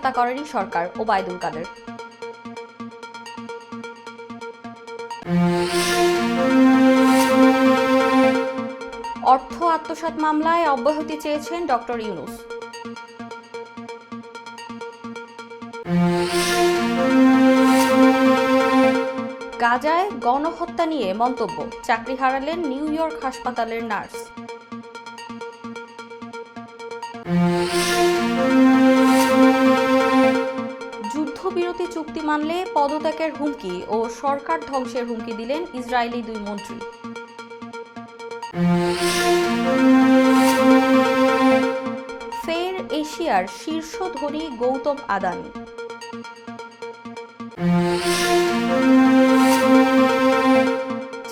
সহায়তা করেনি সরকার ওবায়দুল কাদের। অর্থ আত্মসাৎ মামলায় অব্যাহতি চেয়েছেন ডক্টর ইউনুস। গাজায় গণহত্যা নিয়ে মন্তব্য, চাকরি হারালেন নিউ ইয়র্ক হাসপাতালের নার্স। যুদ্ধবিরতি চুক্তি মানলে পদত্যাগের হুমকি ও সরকার ধ্বংসের হুমকি দিলেন ইসরায়েলি দুই মন্ত্রী। ফের এশিয়ার শীর্ষ ধনী গৌতম আদানি।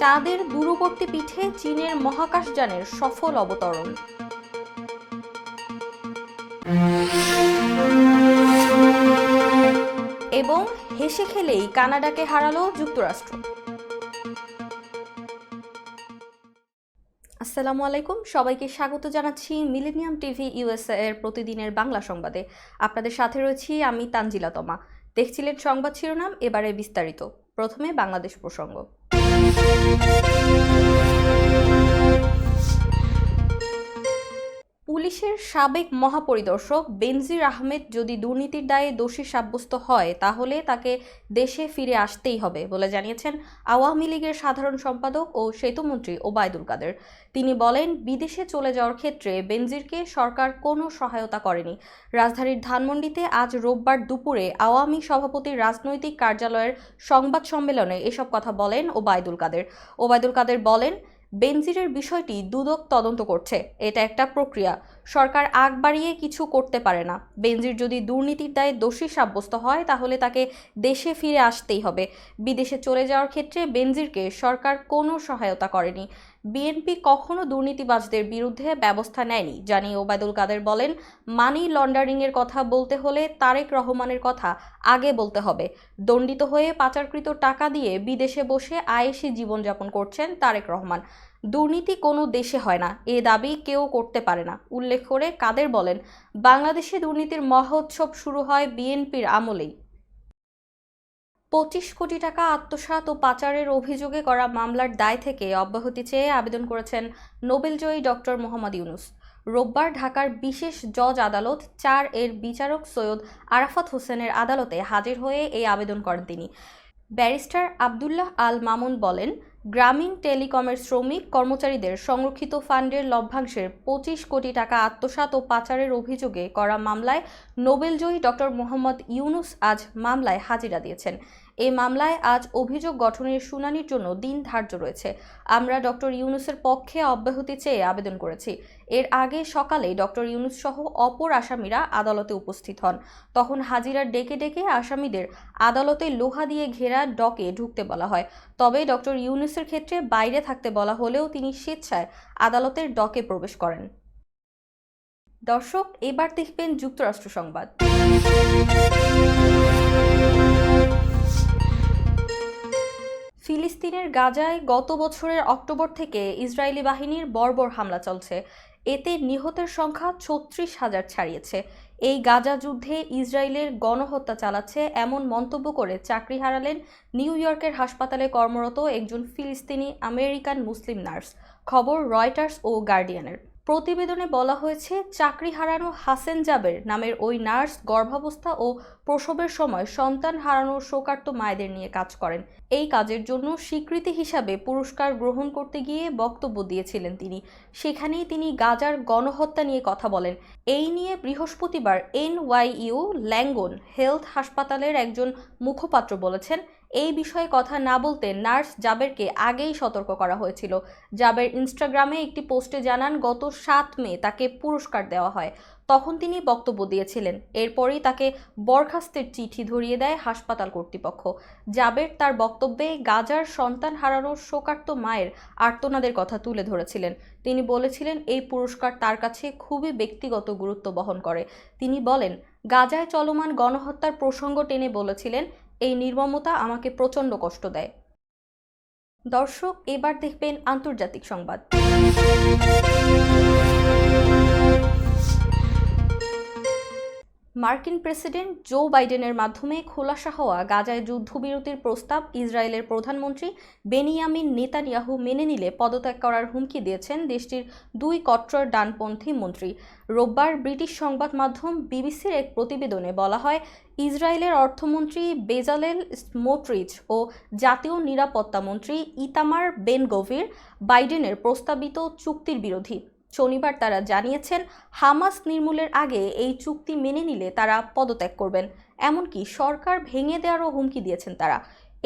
চাঁদের দূরবর্তী পিঠে চীনের মহাকাশযানের সফল অবতরণ। হেসে খেলেই কানাডাকে হারালো যুক্তরাষ্ট্র। আসসালামু আলাইকুম। সবাইকে স্বাগত জানাচ্ছি মিলেনিয়াম টিভি ইউএসএ এর প্রতিদিনের বাংলা সংবাদে। আপনাদের সাথে রয়েছি আমি তানজিলা তমা। দেখছিলেন সংবাদ শিরোনাম, এবারে বিস্তারিত। প্রথমে বাংলাদেশ প্রসঙ্গ। পুলিশের সাবেক মহাপরিদর্শক বেনজির আহমেদ যদি দুর্নীতির দায়ে দোষী সাব্যস্ত হয়, তাহলে তাকে দেশে ফিরে আসতেই হবে বলে জানিয়েছেন আওয়ামী লীগের সাধারণ সম্পাদক ও সেতুমন্ত্রী ওবায়দুল কাদের। তিনি বলেন, বিদেশে চলে যাওয়ার ক্ষেত্রে বেনজিরকে সরকার কোনো সহায়তা করেনি। রাজধানীর ধানমন্ডিতে আজ রোববার দুপুরে আওয়ামী সভাপতির রাজনৈতিক কার্যালয়ের সংবাদ সম্মেলনে এসব কথা বলেন ওবায়দুল কাদের। ওবায়দুল কাদের বলেন, বেনজিরের বিষয়টি দুদক তদন্ত করছে, এটা একটা প্রক্রিয়া। সরকার আগ বাড়িয়ে কিছু করতে পারে না। বেনজির যদি দুর্নীতির দায়ে দোষী সাব্যস্ত হয়, তাহলে তাকে দেশে ফিরে আসতেই হবে। বিদেশে চলে যাওয়ার ক্ষেত্রে বেনজিরকে সরকার কোনো সহায়তা করেনি। বিএনপি কখনো দুর্নীতিবাজদের বিরুদ্ধে ব্যবস্থা নেয়নি। জানিয়ে ওবায়দুল কাদের বলেন, মানি লন্ডারিংয়ের কথা বলতে হলে তারেক রহমানের কথা আগে বলতে হবে। দণ্ডিত হয়ে পাচারকৃত টাকা দিয়ে বিদেশে বসে আয়েসি জীবনযাপন করছেন তারেক রহমান। দুর্নীতি কোনো দেশে হয় না, এ দাবি কেউ করতে পারে না। উল্লেখ করে কাদের বলেন, বাংলাদেশে দুর্নীতির মহোৎসব শুরু হয় বিএনপির আমলেই। পঁচিশ কোটি টাকা আত্মসাত ও পাচারের অভিযোগে করা মামলার দায় থেকে অব্যাহতি চেয়ে আবেদন করেছেন নোবেলজয়ী ডক্টর মোহাম্মদ ইউনুস। রোববার ঢাকার বিশেষ জজ আদালত চার এর বিচারক সৈয়দ আরাফাত হোসেনের আদালতে হাজির হয়ে এই আবেদন করেন তিনি। ব্যারিস্টার আবদুল্লাহ আল মামুন বলেন গ্রামীণ টেলিকমের শ্রমিক কর্মচারীদের সংরক্ষিত ফান্ডের লভ্যাংশের পঁচিশ কোটি টাকা আত্মসাত ও পাচারের অভিযোগে করা মামলায় নোবেলজয়ী ডক্টর মোহাম্মদ ইউনুস আজ মামলায় হাজিরা দিয়েছেন। এই মামলায় আজ অভিযোগ গঠনের শুনানির জন্য দিন ধার্য রয়েছে। আমরা ডক্টর ইউনুসের পক্ষে অব্যাহতি চেয়ে আবেদন করেছি। এর আগে সকালে ডক্টর ইউনুস সহ অপর আসামিরা আদালতে উপস্থিত হন। তখন হাজিরা ডেকে ডেকে আসামিদের আদালতে লোহা দিয়ে ঘেরা ডকে ঢুকতে বলা হয়। তবে ডক্টর ইউনুসের ক্ষেত্রে বাইরে থাকতে বলা হলেও তিনি স্বেচ্ছায় আদালতের ডকে প্রবেশ করেন। দর্শক, এবার দেখবেন যুক্তরাষ্ট্র সংবাদ। ফিলিস্তিনের গাজায় গত বছরের অক্টোবর থেকে ইসরায়েলি বাহিনীর বর্বর হামলা চলছে। এতে নিহতের সংখ্যা ছত্রিশ হাজার ছাড়িয়েছে। এই গাজা যুদ্ধে ইসরায়েলের গণহত্যা চালাচ্ছে এমন মন্তব্য করে চাকরি হারালেন নিউ ইয়র্কের হাসপাতালে কর্মরত একজন ফিলিস্তিনি আমেরিকান মুসলিম নার্স। খবর রয়টার্স ও গার্ডিয়ানের। প্রতিবেদনে বলা হয়েছে, চাকরি হারানো হাসেন জাবের নামের ওই নার্স গর্ভাবস্থা ও প্রসবের সময় সন্তান হারানোর শোকার্ত মায়েদের নিয়ে কাজ করেন। এই কাজের জন্য স্বীকৃতি হিসাবে পুরস্কার গ্রহণ করতে গিয়ে বক্তব্য দিয়েছিলেন তিনি। সেখানেই তিনি গাজার গণহত্যা নিয়ে কথা বলেন। এই নিয়ে বৃহস্পতিবার এনওয়াইইউ, ল্যাঙ্গন হেলথ হাসপাতালের একজন মুখপাত্র বলেছেন এই বিষয়ে কথা না বলতে নার্স জাবেরকে আগেই সতর্ক করা হয়েছিল। জাবের ইনস্টাগ্রামে একটি পোস্টে জানান, গত সাত মে তাকে পুরস্কার দেওয়া হয়। তখন তিনি বক্তব্য দিয়েছিলেন। এরপরই তাকে বরখাস্তের চিঠি ধরিয়ে দেয় হাসপাতাল কর্তৃপক্ষ। জাবের তার বক্তব্যে গাজার সন্তান হারানোর শোকার্ত মায়ের আর্তনাদের কথা তুলে ধরেছিলেন। তিনি বলেছিলেন, এই পুরস্কার তার কাছে খুবই ব্যক্তিগত গুরুত্ব বহন করে। তিনি বলেন, গাজায় চলমান গণহত্যার প্রসঙ্গ টেনে বলেছিলেন এই নির্মমতা আমাকে প্রচণ্ড কষ্ট দেয়। দর্শক এবার দেখবেন আন্তর্জাতিক সংবাদ। মার্কিন প্রেসিডেন্ট জো বাইডেনের মাধ্যমে খোলাসা হওয়া গাজায় যুদ্ধবিরতির প্রস্তাব ইসরায়েলের প্রধানমন্ত্রী বেনিয়ামিন নেতানিয়াহু মেনে নিলে পদত্যাগ করার হুমকি দিয়েছেন দেশটির দুই কট্টর ডানপন্থী মন্ত্রী। রোববার ব্রিটিশ সংবাদ মাধ্যম বিবিসির এক প্রতিবেদনে বলা হয়, ইসরায়েলের অর্থমন্ত্রী বেজালেল স্মোট্রিচ ও জাতীয় নিরাপত্তা মন্ত্রী ইতামার বেনগভির বাইডেনের প্রস্তাবিত চুক্তির বিরোধী। শনিবার তারা জানিয়েছেন, হামাস নির্মূলের আগে এই চুক্তি মেনে নিলে তারা পদত্যাগ করবেন। এমনকি সরকার ভেঙে দেওয়ারও হুমকি দিয়েছেন তারা।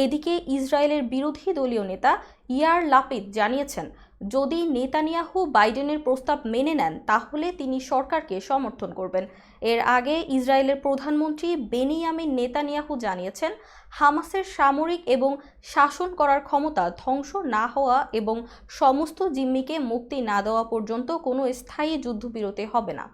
এদিকে ইসরায়েলের বিরোধী দলীয় নেতা ইয়ার লাপিদ জানিয়েছেন, যদি নেতানিয়াহু বাইডেনের প্রস্তাব মেনে নেন, তাহলে তিনি সরকারকে সমর্থন করবেন। এর আগে ইসরায়েলের প্রধানমন্ত্রী বেনিয়ামিন নেতানিয়াহু জানিয়েছেন, হামাসের সামরিক এবং শাসন করার ক্ষমতা ধ্বংস না হওয়া এবং সমস্ত জিম্মিকে মুক্তি না দেওয়া পর্যন্ত কোনো স্থায়ী যুদ্ধবিরতি হবে না।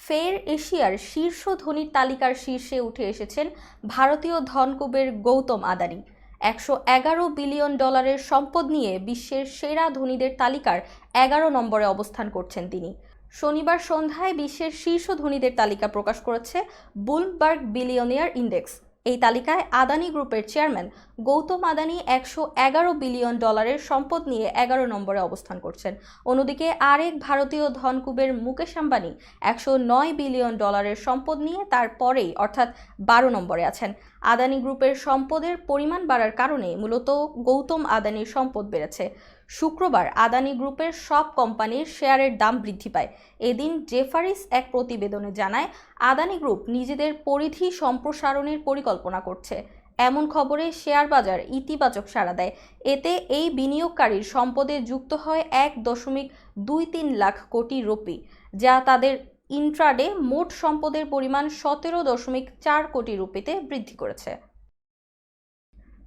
ফের এশিয়ার শীর্ষ ধনীর তালিকার শীর্ষে উঠে এসেছেন ভারতীয় ধনকুবের গৌতম আদানি। একশো এগারো বিলিয়ন ডলারের সম্পদ নিয়ে বিশ্বের সেরা ধনীদের তালিকার এগারো নম্বরে অবস্থান করছেন তিনি। শনিবার সন্ধ্যায় বিশ্বের শীর্ষ ধনীদের তালিকা প্রকাশ করেছে বুলবার্গ বিলিয়নিয়ার ইন্ডেক্স। এই তালিকায় আদানি গ্রুপের চেয়ারম্যান গৌতম আদানি একশো এগারো বিলিয়ন ডলারের সম্পদ নিয়ে এগারো নম্বরে অবস্থান করছেন। অন্যদিকে আরেক ভারতীয় ধনকুবের মুকেশ আম্বানি একশো নয় বিলিয়ন ডলারের সম্পদ নিয়ে তার পরেই অর্থাৎ বারো নম্বরে আছেন। আদানি গ্রুপের সম্পদের পরিমাণ বাড়ার কারণে মূলত গৌতম আদানির সম্পদ বেড়েছে। শুক্রবার আদানি গ্রুপের সব কোম্পানির শেয়ারের দাম বৃদ্ধি পায়। এদিন জেফারিস এক প্রতিবেদনে জানায়, আদানি গ্রুপ নিজেদের পরিধি সম্প্রসারণের পরিকল্পনা করছে। এমন খবরে শেয়ার বাজার ইতিবাচক সাড়া দেয়। এতে এই বিনিয়োগকারীর সম্পদে যুক্ত হয় এক দশমিক দুই তিন লাখ কোটি রুপি, যা তাদের ইন্ট্রাডে মোট সম্পদের পরিমাণ সতেরো দশমিক চার কোটি রুপিতে বৃদ্ধি করেছে।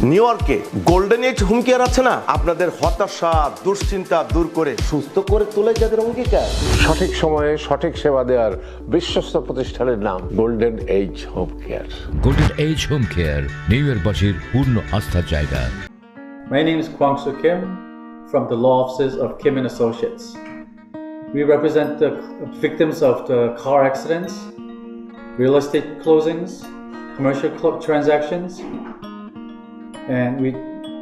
নিউ ইয়র্কে গোল্ডেন এজ হুমকি আছে না? আপনাদের হতাশা দুশ্চিন্তা দূর করে সুস্থ করে তোলে যাদের অঙ্গীকার। সঠিক সময়ে সঠিক সেবা দেওয়ার বিশ্বস্ত প্রতিষ্ঠানের নাম golden age home care golden age home care New York বাসীর পূর্ণ আস্থার জায়গা। My name is Kwang Su Kim from the law offices of Kim and associates we represent the victims of the car accidents real estate closings commercial transactions and we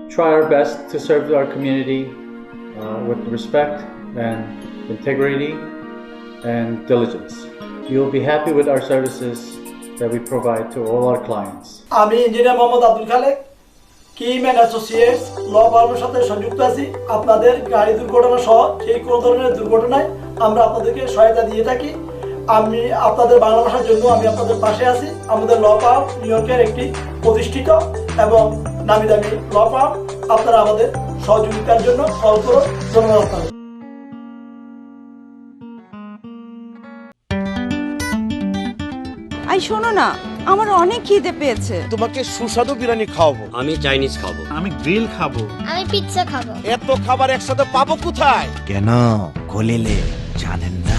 try our best to serve our community uh, with respect and integrity and diligence. You'll be happy with our services that we provide to all our clients. আমি engineer Mohammad Abdul Khalek Kim and associates law ফার্মের সাথে সংযুক্ত আছি আপনাদের গাড়ি দুর্ঘটনা সহ সেই কোনো ধরনের দুর্ঘটনায় আমরা আপনাদেরকে সহায়তা দিয়ে থাকি আমি আপনাদের বাংলা ভাষার জন্য আমি আপনাদের পাশে আছি। আমাদের ল ফার্ম নিউ ইয়র্কের একটি প্রতিষ্ঠিত এবং নামি দামি ল ফার্ম আপনারা আমাদের সহযোগিতার জন্য কল করুন। ধন্যবাদ আপনাদের। আই শোনো না আমার অনেক খিদে পেয়েছে। তোমাকে সুস্বাদু বিরিয়ানি খাওয়াবো। আমি চাইনিজ খাব। আমি গ্রিল খাব। আমি পিৎজা খাব। এত খাবার একসাথে পাবো কোথায়? কেন? খলিলে জানেন না।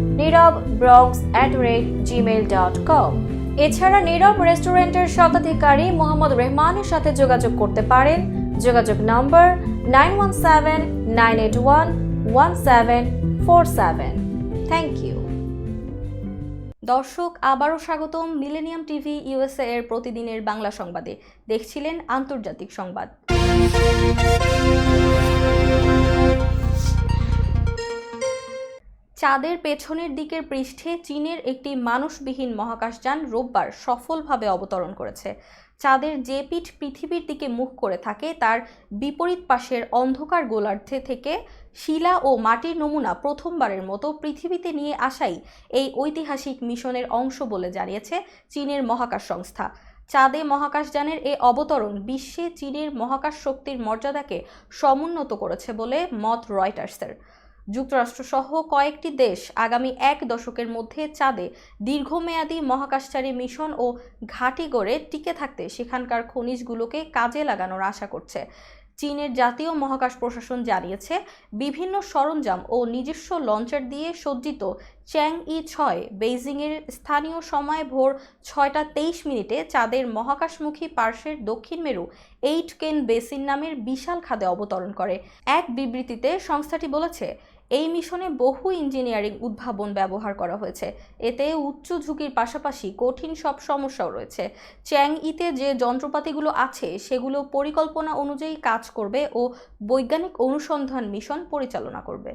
Nirab Bronx at rate Gmail dot com এছাড়া নীরব রেস্টুরেন্টের শতাধিকারী মোহাম্মদ রহমানের সাথে যোগাযোগ করতে পারেন। যোগাযোগ নম্বর nine one seven nine eight one one seven four seven thank you দর্শক, আবারও স্বাগতম মিলেনিয়াম টিভি ইউএসএ এর প্রতিদিনের বাংলা সংবাদে। দেখছিলেন আন্তর্জাতিক সংবাদ। চাঁদের পেছনের দিকের পৃষ্ঠে চীনের একটি মানুষবিহীন মহাকাশযান রোববার সফলভাবে অবতরণ করেছে। চাঁদের যে পিঠ পৃথিবীর দিকে মুখ করে থাকে, তার বিপরীত পাশের অন্ধকার গোলার্ধে থেকে শিলা ও মাটির নমুনা প্রথমবারের মতো পৃথিবীতে নিয়ে আসাই এই ঐতিহাসিক মিশনের অংশ বলে জানিয়েছে চীনের মহাকাশ সংস্থা। চাঁদে মহাকাশযানের এ অবতরণ বিশ্বে চীনের মহাকাশ শক্তির মর্যাদাকে সমুন্নত করেছে বলে মত রয়টার্সের। যুক্তরাষ্ট্রসহ কয়েকটি দেশ আগামী এক দশকের মধ্যে চাঁদে দীর্ঘমেয়াদী মহাকাশচারী মিশন ও ঘাঁটি গড়ে টিকে থাকতে সেখানকার খনিজগুলোকে কাজে লাগানোর আশা করছে। চীনের জাতীয় মহাকাশ প্রশাসন জানিয়েছে, বিভিন্ন সরঞ্জাম ও নিজস্ব লঞ্চার দিয়ে সজ্জিত চ্যাং ই ছয় বেইজিংয়ের স্থানীয় সময় ভোর ছয়টা তেইশ মিনিটে চাঁদের মহাকাশমুখী পার্শ্বের দক্ষিণ মেরু এইট কেন বেসিন নামের বিশাল খাদে অবতরণ করে। এক বিবৃতিতে সংস্থাটি বলেছে এই মিশনে বহু ইঞ্জিনিয়ারিং উদ্ভাবন ব্যবহার করা হয়েছে। এতে উচ্চ ঝুঁকির পাশাপাশি কঠিন সব সমস্যাও রয়েছে। চ্যাং ইতে যে যন্ত্রপাতিগুলো আছে, সেগুলো পরিকল্পনা অনুযায়ী কাজ করবে ও বৈজ্ঞানিক অনুসন্ধান মিশন পরিচালনা করবে।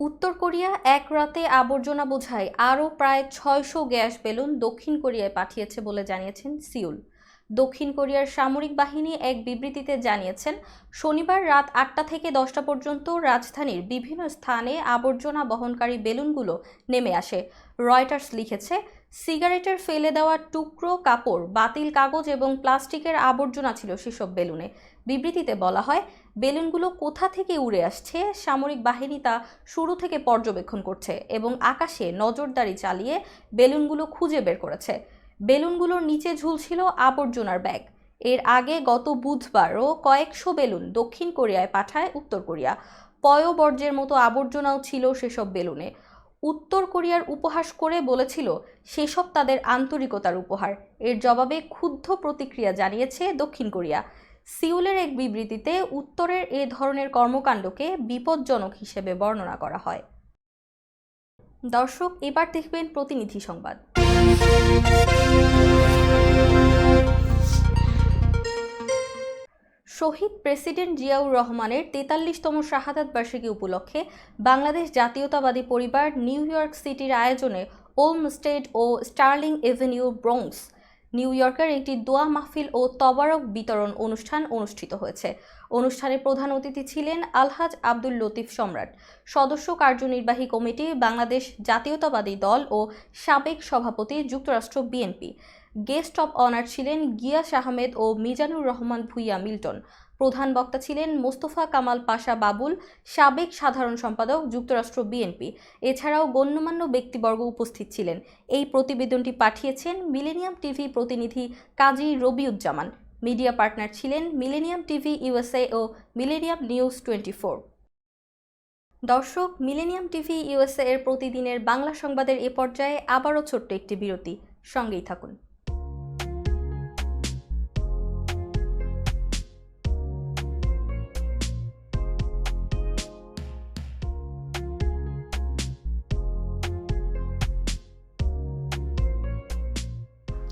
উত্তর কোরিয়া এক রাতে আবর্জনা বোঝাই আরও প্রায় ছয়শো গ্যাস বেলুন দক্ষিণ কোরিয়ায় পাঠিয়েছে বলে জানিয়েছেন সিউল। দক্ষিণ কোরিয়ার সামরিক বাহিনী এক বিবৃতিতে জানিয়েছেন, শনিবার রাত আটটা থেকে দশটা পর্যন্ত রাজধানীর বিভিন্ন স্থানে আবর্জনা বহনকারী বেলুনগুলো নেমে আসে। রয়টার্স লিখেছে, সিগারেটের ফেলে দেওয়া টুকরো কাপড়, বাতিল কাগজ এবং প্লাস্টিকের আবর্জনা ছিল সেসব বেলুনে। বিবৃতিতে বলা হয়, বেলুনগুলো কোথা থেকে উড়ে আসছে, সামরিক বাহিনী তা শুরু থেকে পর্যবেক্ষণ করছে এবং আকাশে নজরদারি চালিয়ে বেলুনগুলো খুঁজে বের করেছে। বেলুনগুলোর নিচে ঝুলছিল আবর্জনার ব্যাগ। এর আগে গত বুধবারও কয়েকশো বেলুন দক্ষিণ কোরিয়ায় পাঠায় উত্তর কোরিয়া। পয়বর্জ্যের মতো আবর্জনাও ছিল সেসব বেলুনে। উত্তর কোরিয়ার উপহাস করে বলেছিল, সেসব তাদের আন্তরিকতার উপহার। এর জবাবে ক্ষুব্ধ প্রতিক্রিয়া জানিয়েছে দক্ষিণ কোরিয়া। সিউলের এক বিবৃতিতে, উত্তরের এ ধরনের কর্মকাণ্ডকে বিপজ্জনক হিসেবে বর্ণনা করা হয়। দর্শক, এবার দেখবেন প্রতিনিধি সংবাদ। শহীদ প্রেসিডেন্ট জিয়াউর রহমানের তেতাল্লিশতম শাহাদাত বার্ষিকী উপলক্ষে বাংলাদেশ জাতীয়তাবাদী পরিবার নিউ ইয়র্ক সিটির আয়োজনে ওম স্টেট ও স্টার্লিং এভিনিউ ব্রোংস নিউ ইয়র্কের একটি দোয়া মাহফিল ও তবারক বিতরণ অনুষ্ঠান অনুষ্ঠিত হয়েছে। অনুষ্ঠানে প্রধান অতিথি ছিলেন আলহাজ আব্দুল লতিফ সম্রাট। সদস্য কার্যনির্বাহী কমিটি, বাংলাদেশ জাতীয়তাবাদী দল ও সাবেক সভাপতি, যুক্তরাষ্ট্র বিএনপি। গেস্ট অব অনার ছিলেন গিয়াস আহমেদ ও মিজানুর রহমান ভুইয়া মিল্টন। প্রধান বক্তা ছিলেন মোস্তফা কামাল পাশা বাবুল, সাবেক সাধারণ সম্পাদক, যুক্তরাষ্ট্র বিএনপি। এছাড়াও গণ্যমান্য ব্যক্তিবর্গ উপস্থিত ছিলেন। এই প্রতিবেদনটি পাঠিয়েছেন মিলেনিয়াম টিভি প্রতিনিধি কাজী রবিউজ্জামান। মিডিয়া পার্টনার ছিলেন মিলেনিয়াম টিভি ইউএসএ ও মিলেনিয়াম নিউজ টোয়েন্টি ফোর দর্শক, মিলেনিয়াম টিভি ইউএসএ এর প্রতিদিনের বাংলা সংবাদের এ পর্যায়ে আবারও ছোট্ট একটি বিরতি। সঙ্গেই থাকুন।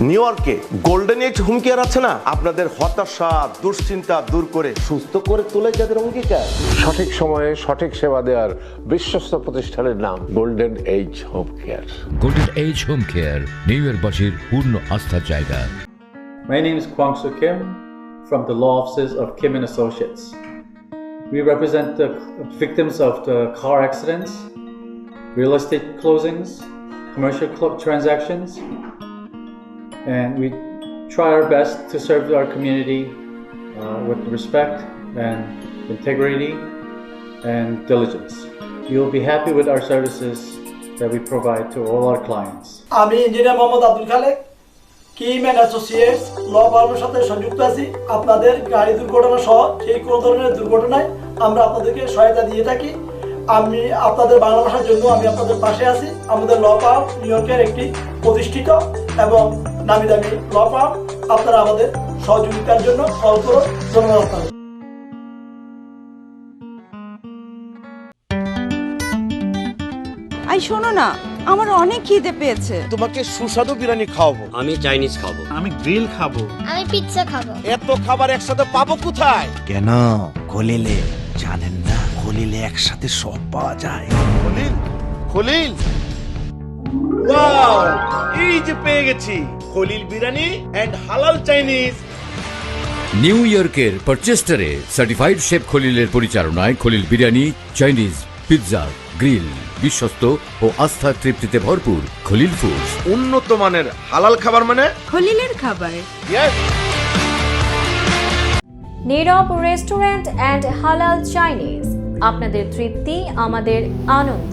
নিউ ইয়র্কে গোল্ডেন এজ হুমকি আর আছে না? আপনাদের হতাশা দুশ্চিন্তা দূর করে। সুস্থ করে তুলে যাদের অঙ্গীকার। সঠিক সময়ে সঠিক সেবা দেওয়ার বিশ্বস্ত প্রতিষ্ঠানের নাম Golden Age Home Care Golden Age Home Care New York বাসীর পূর্ণ আস্থার জায়গা। My name is Kwang Soo Kim from the law offices of Kim and associates we represent the victims of the car accidents real estate closings commercial transactions and we try our best to serve our community uh, with respect and integrity and diligence. You'll be happy with our services that we provide to all our clients. আমি engineer Mohammad Abdul Khalek Kim and associates law ফার্মের সাথে সংযুক্ত আছি আপনাদের গাড়ি দুর্ঘটনা সহ সেই কোনো ধরনের দুর্ঘটনায় আমরা আপনাদেরকে সহায়তা দিয়ে থাকি আমি আপনাদের বাংলা ভাষার জন্য আমি আপনাদের পাশে আছি আমাদের ল ফার্ম নিউ ইয়র্কের একটি প্রতিষ্ঠিত এবং নামি দামি ল ফার্ম আপনারা আমাদের সহযোগিতার জন্য কল করুন ধন্যবাদ আপনাদের। আই শোনো না আমার অনেক খিদে পেয়েছে। তোমাকে সুস্বাদু বিরিয়ানি খাওয়াবো। আমি চাইনিজ খাব। আমি গ্রিল খাব। আমি পিৎজা খাব। এত খাবার একসাথে পাবো কোথায়? কেন? খলিলে জানেন না খলিলে একসাথে সব পাওয়া যায়। খলিল খলিল! ওয়াও এই যে পেয়ে গেছি। খলিল বিরিয়ানি এন্ড হালাল চাইনিজ। নিউ ইয়র্কের পারচেস্টারে সার্টিফাইড শেফ খলিলের পরিচালনায় Khalil biryani Chinese pizza grill বিশ্বস্ত ও আস্থার তৃপ্তিতে ভরপুর খলিল ফুডস উন্নত মানের হালাল খাবার মানে? খলিলের খাবার। ইয়েস নীরব রেস্টুরেন্ট অ্যান্ড হালাল চাইনিজ আপনাদের তৃপ্তি আমাদের আনন্দ।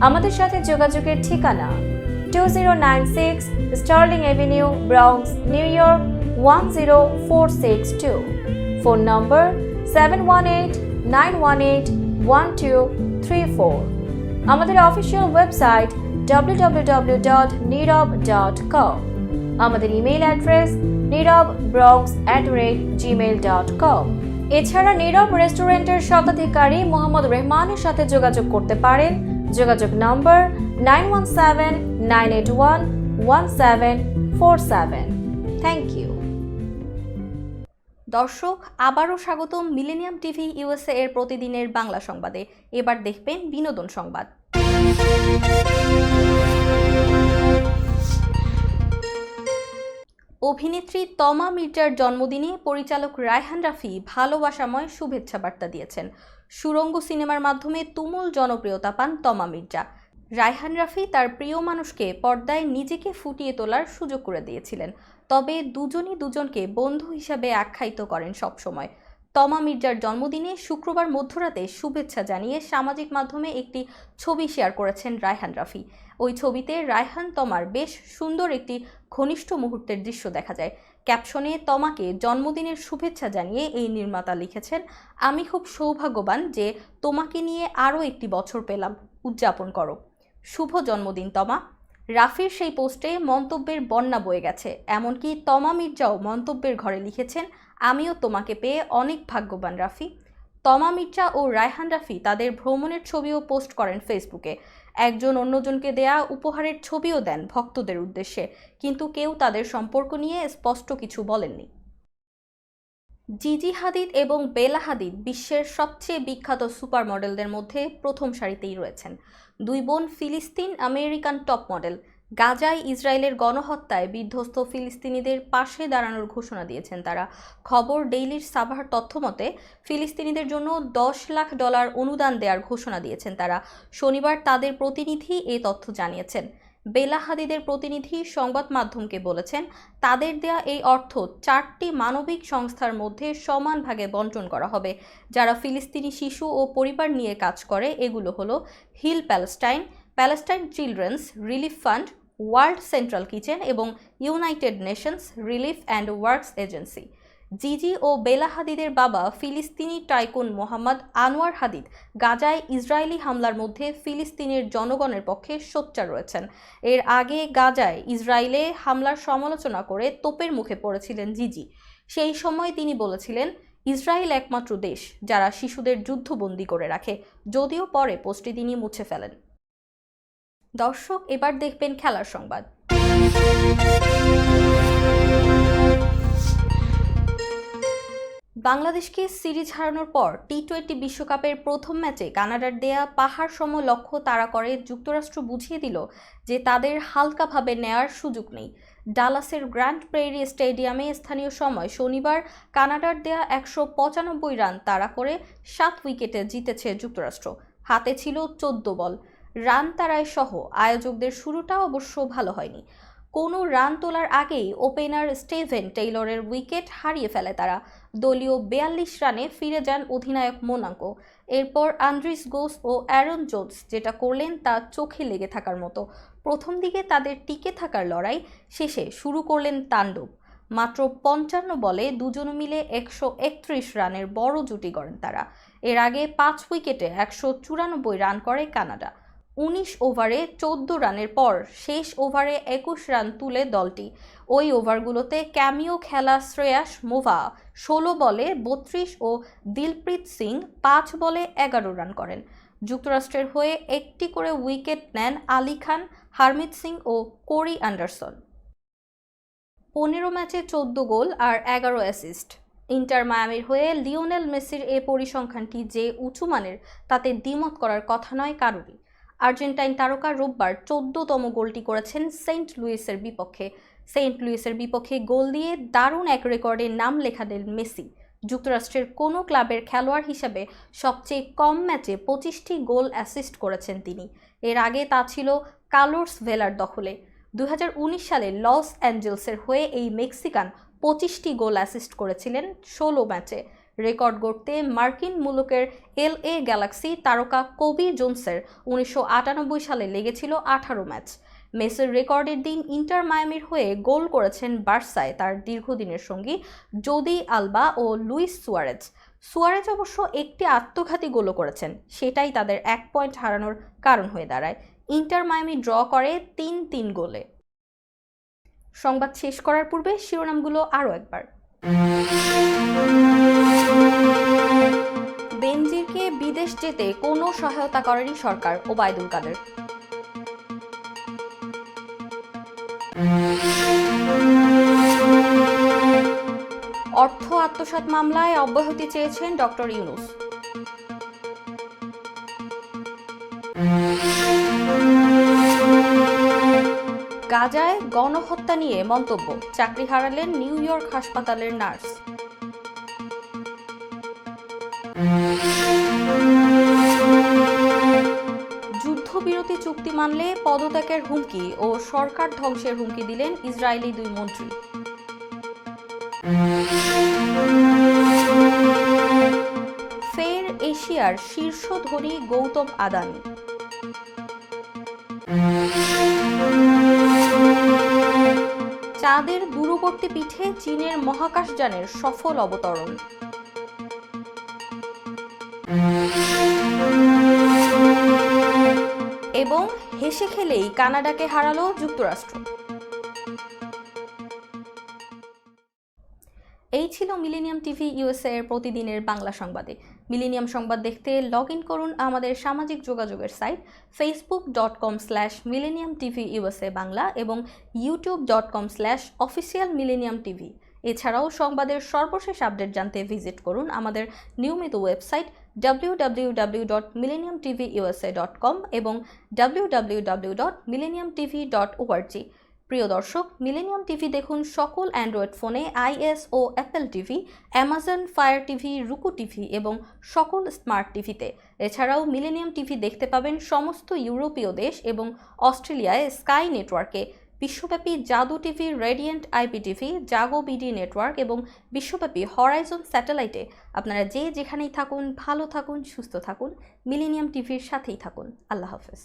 আমাদের সাথে যোগাযোগের ঠিকানা two zero nine six Sterling avenue Bronx New York one zero four six two phone number seven one eight nine one eight one two three four আমাদের অফিসিয়াল ওয়েবসাইট www.nirab.com আমাদের email address Nirab Bronx at rate Gmail dot com এছাড়া নীরব রেস্টুরেন্টের শতাধিকারী মোহাম্মদ রেহমানের সাথে যোগাযোগ করতে পারেন যোগাযোগ number nine one seven, nine eight one one seven four seven. Thank you দর্শক, আবারও স্বাগতম মিলেনিয়াম টিভি ইউএসএ এর প্রতিদিনের বাংলা সংবাদে। এবার দেখবেন বিনোদন সংবাদ। অভিনেত্রী তমা মির্জার জন্মদিনে পরিচালক রায়হান রাফি ভালোবাসাময় শুভেচ্ছা বার্তা দিয়েছেন। সুরঙ্গ সিনেমার মাধ্যমে তুমুল জনপ্রিয়তা পান তমা মির্জা। রায়হান রাফি তার প্রিয় মানুষকে পর্দায় নিজেকে ফুটিয়ে তোলার সুযোগ করে দিয়েছিলেন। তবে দুজনই দুজনকে বন্ধু হিসাবে আখ্যায়িত করেন সবসময়। তমা মির্জার জন্মদিনে শুক্রবার মধ্যরাতে শুভেচ্ছা জানিয়ে সামাজিক মাধ্যমে একটি ছবি শেয়ার করেছেন রায়হান রাফি। ওই ছবিতে রায়হান তমার বেশ সুন্দর একটি ঘনিষ্ঠ মুহূর্তের দৃশ্য দেখা যায়। ক্যাপশনে তমাকে জন্মদিনের শুভেচ্ছা জানিয়ে এই নির্মাতা লিখেছেন, আমি খুব সৌভাগ্যবান যে তোমাকে নিয়ে আরও একটি বছর পেলাম। উদযাপন করো। শুভ জন্মদিন, তমা। রাফির সেই পোস্টে মন্তব্যের বন্যা বয়ে গেছে। এমনকি তমা মির্জাও মন্তব্যের ঘরে লিখেছেন, আমিও তোমাকে পেয়ে অনেক ভাগ্যবান, রাফি। তমা মির্জা ও রায়হান রাফি তাদের ভ্রমণের ছবিও পোস্ট করেন ফেসবুকে। একজন অন্যজনকে দেয়া উপহারের ছবিও দেন ভক্তদের উদ্দেশ্যে, কিন্তু কেউ তাদের সম্পর্ক নিয়ে স্পষ্ট কিছু বলেননি। জিজি হাদিদ এবং বেলা হাদিদ বিশ্বের সবচেয়ে বিখ্যাত সুপার মডেলদের মধ্যে প্রথম সারিতেই রয়েছেন। দুই বোন ফিলিস্তিন আমেরিকান টপ মডেল গাজায় ইসরায়েলের গণহত্যায় বিধ্বস্ত ফিলিস্তিনিদের পাশে দাঁড়ানোর ঘোষণা দিয়েছেন তারা। খবর ডেইলির সাভার তথ্য মতে, ফিলিস্তিনিদের জন্য দশ লাখ ডলার অনুদান দেওয়ার ঘোষণা দিয়েছেন তারা। শনিবার তাদের প্রতিনিধি এ তথ্য জানিয়েছেন। বেলা হাদিদের প্রতিনিধি সংবাদ মাধ্যমকে বলেছেন, তাদের দেয়া এই অর্থ চারটি মানবিক সংস্থার মধ্যে সমান ভাগে বন্টন করা হবে। যারা ফিলিস্তিনি শিশু ও পরিবার নিয়ে কাজ করে, এগুলো হলো Heal Palestine Palestine Children's Relief Fund, World Central Kitchen এবং United Nations Relief and Works Agency. জিজি ও বেলা হাদিদের বাবা ফিলিস্তিনি টাইকুন মোহাম্মদ আনোয়ার হাদিদ গাজায় ইসরায়েলি হামলার মধ্যে ফিলিস্তিনের জনগণের পক্ষে সোচ্চার রয়েছেন। এর আগে গাজায় ইসরায়েলে হামলার সমালোচনা করে তোপের মুখে পড়েছিলেন জিজি। সেই সময় তিনি বলেছিলেন, ইসরায়েল একমাত্র দেশ যারা শিশুদের যুদ্ধবন্দী করে রাখে, যদিও পরে পোস্টটি তিনি মুছে ফেলেন। দর্শক এবার দেখবেন খেলার সংবাদ। বাংলাদেশকে সিরিজ হারানোর পর টি টোয়েন্টি বিশ্বকাপের প্রথম ম্যাচে কানাডার দেয়া পাহাড় সম লক্ষ্য তাড়া করে যুক্তরাষ্ট্র বুঝিয়ে দিল যে তাদের হালকাভাবে নেয়ার সুযোগ নেই। ডালাসের গ্র্যান্ড প্রেরি স্টেডিয়ামে স্থানীয় সময় শনিবার কানাডার দেয়া একশো পঁচানব্বই রান তাড়া করে সাত উইকেটে জিতেছে যুক্তরাষ্ট্র। হাতে ছিল চোদ্দ বল। রান তাড়ায় সহ আয়োজকদের শুরুটা অবশ্য ভালো হয়নি। কোনো রান তোলার আগেই ওপেনার স্টেভেন টেইলরের উইকেট হারিয়ে ফেলে তারা। দলীয় বেয়াল্লিশ রানে ফিরে যান অধিনায়ক মোনাঙ্কো এরপর আন্দ্রিস গোস ও অ্যারন জোন্স যেটা করলেন তা চোখে লেগে থাকার মতো। প্রথম দিকে তাদের টিকে থাকার লড়াই শেষে শুরু করলেন তাণ্ডব। মাত্র পঞ্চান্ন বলে দুজন মিলে একশো একত্রিশ রানের বড় জুটি গড়েন তারা। এর আগে পাঁচ উইকেটে একশো চুরানব্বই রান করে কানাডা। উনিশ ওভারে চোদ্দ রানের পর শেষ ওভারে একুশ রান তুলে দলটি। ওই ওভারগুলোতে ক্যামিও খেলা শ্রেয়াস মোভা ষোলো বলে বত্রিশ ও দিলপ্রীত সিং পাঁচ বলে এগারো রান করেন। যুক্তরাষ্ট্রের হয়ে একটি করে উইকেট নেন আলী খান, হারমিত সিং ও কোরি অ্যান্ডারসন। পনেরো ম্যাচে চোদ্দ গোল আর এগারো অ্যাসিস্ট। ইন্টার মায়ামির হয়ে লিওনেল মেসির এ পরিসংখ্যানটি যে উঁচু মানের, তাতে দ্বিমত করার কথা নয় কারোরই। আর্জেন্টাইন তারকা রোববার চোদ্দতম গোলটি করেছেন সেন্ট লুইসের বিপক্ষে। সেন্ট লুইসের বিপক্ষে গোল দিয়ে দারুণ এক রেকর্ডে নাম লেখালেন মেসি। যুক্তরাষ্ট্রের কোনো ক্লাবের খেলোয়াড় হিসেবে সবচেয়ে কম ম্যাচে পঁচিশটি গোল অ্যাসিস্ট করেছেন তিনি। এর আগে তা ছিল কালোর্স ভেলার দখলে। দু হাজার উনিশ সালে লস অ্যাঞ্জেলসের হয়ে এই মেক্সিকান পঁচিশটি গোল অ্যাসিস্ট করেছিলেন ষোলো ম্যাচে। রেকর্ড গড়তে মার্কিন মুলুকের এল এ গ্যালাক্সি তারকা কবি জোনসের উনিশশো আটানব্বই সালে লেগেছিল আঠারো ম্যাচ। মেসের রেকর্ডের দিন ইন্টার মায়ামির হয়ে গোল করেছেন বার্সায় তার দীর্ঘদিনের সঙ্গী জোদি আলবা ও লুইস সুয়ারেজ। সুয়ারেজ অবশ্য একটি আত্মঘাতী গোলও করেছেন, সেটাই তাদের এক পয়েন্ট হারানোর কারণ হয়ে দাঁড়ায়। ইন্টার মায়ামি ড্র করে তিন তিন গোলে। সংবাদ শেষ করার পূর্বে শিরোনামগুলো আরও একবার। বেনজিরকে বিদেশ যেতে কোনো সহায়তা করেনি সরকার ওবায়দুল কাদের। অর্থ আত্মসাৎ মামলায় অব্যাহতি চেয়েছেন ডক্টর ইউনুস। গাজায় গণহত্যা নিয়ে মন্তব্য। চাকরি হারালেন নিউ ইয়র্ক হাসপাতালের নার্স। যুদ্ধবিরতি চুক্তি মানলে পদত্যাগের হুমকি ও সরকার ধ্বংসের হুমকি দিলেন ইসরায়েলি দুই মন্ত্রী। ফের এশিয়ার শীর্ষ ধনী গৌতম আদানি। চাঁদের দূরবর্তী পিঠে চীনের মহাকাশযানের সফল অবতরণ। এবং হেসে খেলেই কানাডাকে হারালো যুক্তরাষ্ট্র। এই ছিল মিলেনিয়াম টিভি ইউএসএ এর প্রতিদিনের বাংলা সংবাদে। মিলেনিয়াম সংবাদ দেখতে লগ ইন করুন আমাদের সামাজিক যোগাযোগের site Facebook dot com slash Millennium TV USA Bangla এবং YouTube dot com slash official Millennium TV এছাড়াও সংবাদের সর্বশেষ আপডেট জানতে ভিজিট করুন আমাদের নিয়মিত ওয়েবসাইট www.millenniumtviusa.com এবং www.millenniumtv.org প্রিয় দর্শক মিলেনিয়াম টিভি দেখুন সকল অ্যান্ড্রয়েড ফোনে আইএস ও Apple TV Amazon Fire TV Roku TV এবং সকল স্মার্ট টিভিতে এছাড়াও মিলেনিয়াম টিভি দেখতে পাবেন সমস্ত ইউরোপীয় দেশ এবং অস্ট্রেলিয়ায় স্কাই নেটওয়ার্কে বিশ্বব্যাপী Jadu TV, Radiant IP TV, Jago BD network এবং বিশ্বব্যাপী হরাইজন স্যাটেলাইটে আপনারা যে যেখানেই থাকুন, ভালো থাকুন, সুস্থ থাকুন, মিলেনিয়াম টিভির সাথেই থাকুন। আল্লাহ হাফেজ।